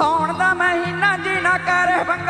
ਸੌਣ ਦਾ ਮਹੀਨਾ ਜੀ ਕਰੇ ਬੰਗਾ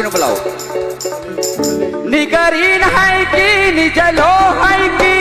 ਕਿਸੇ ਨੂੰ ਬੁਲਾਓ? ਨਿਗਰੀਨ ਹੈ ਕਿ ਨਿਜਲੋ ਹੈ ਕਿ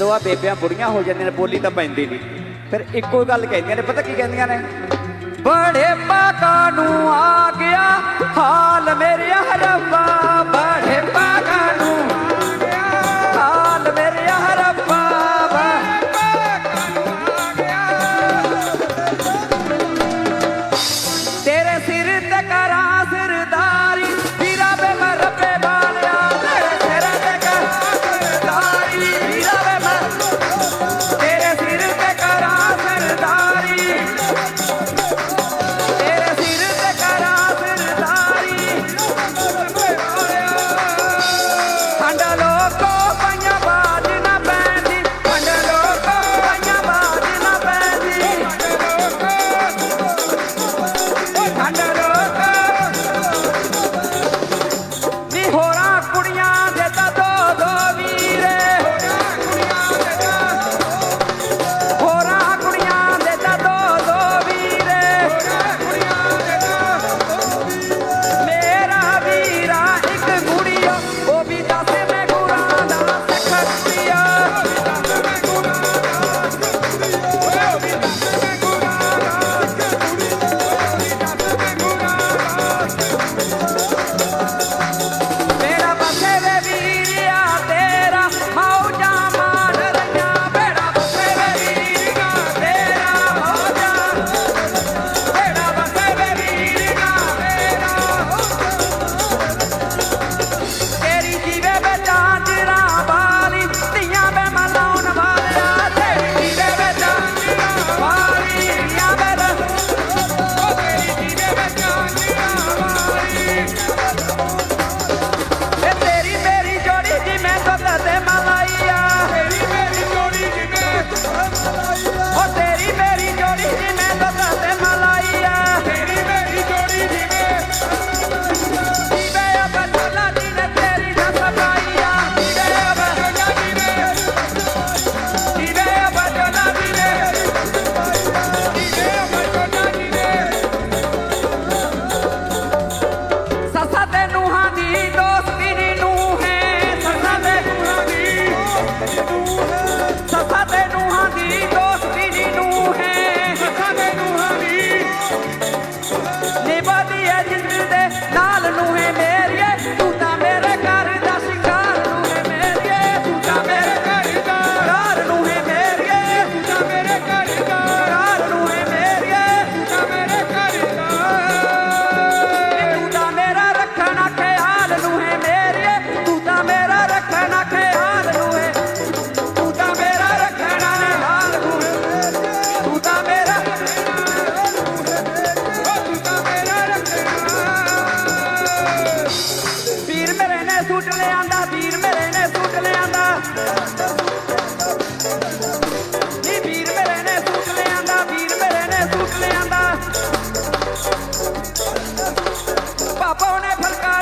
ਜਦੋਂ ਆ ਬੇਬਿਆਂ ਬੁੜੀਆਂ ਹੋ ਜਾਂਦੀਆਂ ਨੇ, ਬੋਲੀ ਤਾਂ ਪੈਂਦੀ ਨਹੀਂ। ਫਿਰ ਇੱਕੋ ਗੱਲ ਕਹਿੰਦੀਆਂ ਨੇ, ਪਤਾ ਕੀ ਕਹਿੰਦੀਆਂ ਨੇ? ਬੜੇ ਪਾਕਾ ਨੂੰ ਆ ਗਿਆ, ਹਾਲ ਮੇਰੇ ਰੱਬਾ ਬੜੇ ਪਾਕਾਂ ਨੂੰ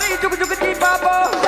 Hey, do it, do it, keep up, oh.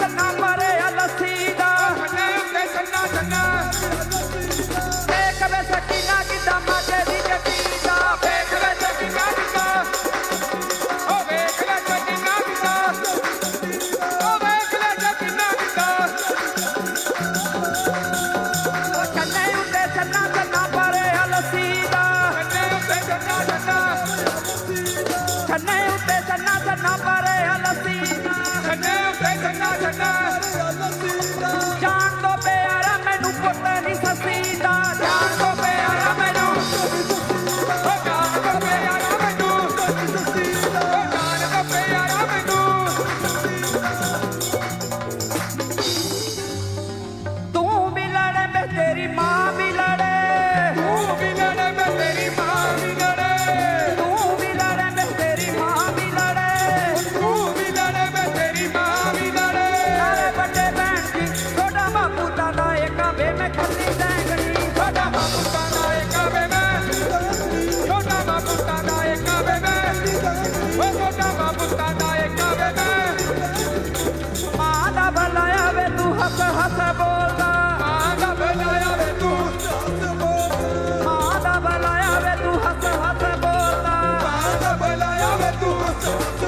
จะนำมา ਹੱਸ ਹੱਸ ਬੋਲਦਾ। ਹਾਂ ਦਾ ਬਲਾਇਆ ਵੇ ਤੂੰ। ਹੱਸ ਬੋਲਦਾ ਹਾਂ ਦਾ ਬਲਾਇਆ ਵੇ ਤੂੰ ਹੱਸ ਹੱਸ ਬੋਲਦਾ। ਹਾਂ ਦਾ ਬਲਾਇਆ ਵੇ ਤੂੰ। ਹੱਸ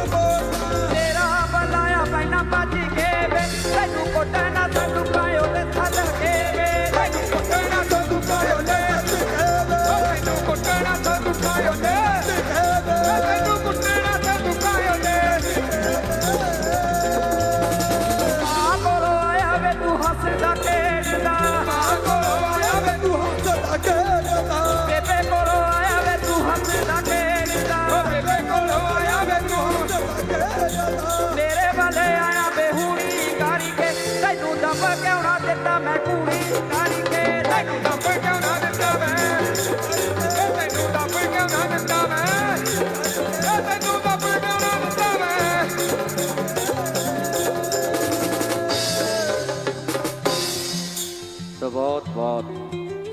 ਬਹੁਤ ਬਹੁਤ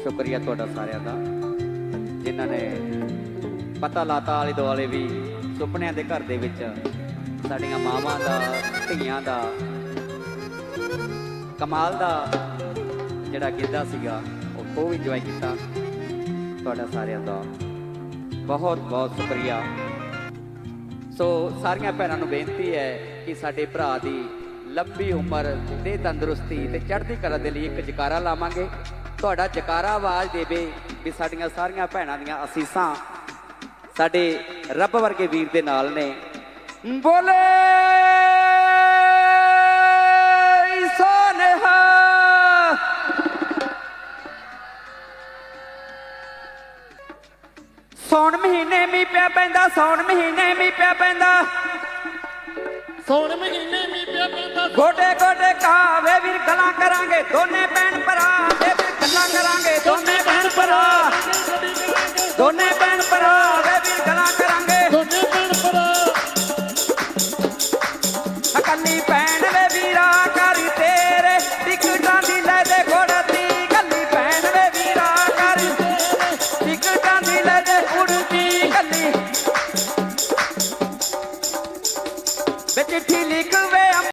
ਸ਼ੁਕਰੀਆ ਤੁਹਾਡਾ ਸਾਰਿਆਂ ਦਾ, ਜਿਨ੍ਹਾਂ ਨੇ ਪਤਾ ਲਾਤਾ ਆਲੇ ਦੁਆਲੇ ਵੀ ਸੁਪਨਿਆਂ ਦੇ ਘਰ ਦੇ ਵਿੱਚ ਸਾਡੀਆਂ ਮਾਵਾਂ ਦਾ, ਧੀਆਂ ਦਾ ਕਮਾਲ ਦਾ ਜਿਹੜਾ ਗਿੱਧਾ ਸੀਗਾ, ਉਹ ਉਹ ਵੀ ਇੰਜੋਏ ਕੀਤਾ ਤੁਹਾਡਾ ਸਾਰਿਆਂ ਦਾ। ਬਹੁਤ ਬਹੁਤ ਸ਼ੁਕਰੀਆ। ਸੋ ਸਾਰੀਆਂ ਭੈਣਾਂ ਨੂੰ ਬੇਨਤੀ ਹੈ ਕਿ ਸਾਡੇ ਭਰਾ ਦੀ ਲੰਬੀ ਉਮਰ ਤੇ ਤੰਦਰੁਸਤੀ ਤੇ ਚੜ੍ਹਦੀ ਕਲਾ ਦੇ ਲਈ ਇੱਕ ਜਕਾਰਾ ਲਾਵਾਂਗੇ। ਤੁਹਾਡਾ ਜਕਾਰਾ ਆਵਾਜ਼ ਦੇਵੇ ਵੀ ਸਾਡੀਆਂ ਸਾਰੀਆਂ ਭੈਣਾਂ ਦੀਆਂ ਅਸੀਸਾਂ ਸਾਡੇ ਰੱਬ ਵਰਗੇ ਵੀਰ ਦੇ ਨਾਲ ਨੇ। ਬੋਲੇ! ਸੌਣ ਮਹੀਨੇ ਮੀ ਪਿਆ ਪੈਂਦਾ ਸੌਣ ਮਹੀਨੇ ਮੀ ਪਿਆ ਪੈਂਦਾ। ਸੌਣ ਮਹੀਨੇ ਮੀ ਪਿਆ ਪੈਂਦਾ ਗੋਡੇ ਗੋਡੇ ਕਾਵੇ ਵੀਰ ਗੱਲਾਂ ਕਰਾਂਗੇ ਦੋਨੇ ਭੈਣ ਭਰਾ ਦੇ ਵੀਰ ਗੱਲਾਂ ਕਰਾਂਗੇ ਦੋਨੇ ਭੈਣ ਭਰਾ। ਦੋਨੇ ਭੈਣ ਭਰਾ ਦੇ ਵੀਰ ਗੱਲਾਂ ਕਰਾਂਗੇ। ਦੋਨੇ ਭੈਣ ਭਰਾ। ਅਕਲੀ ਭੈਣ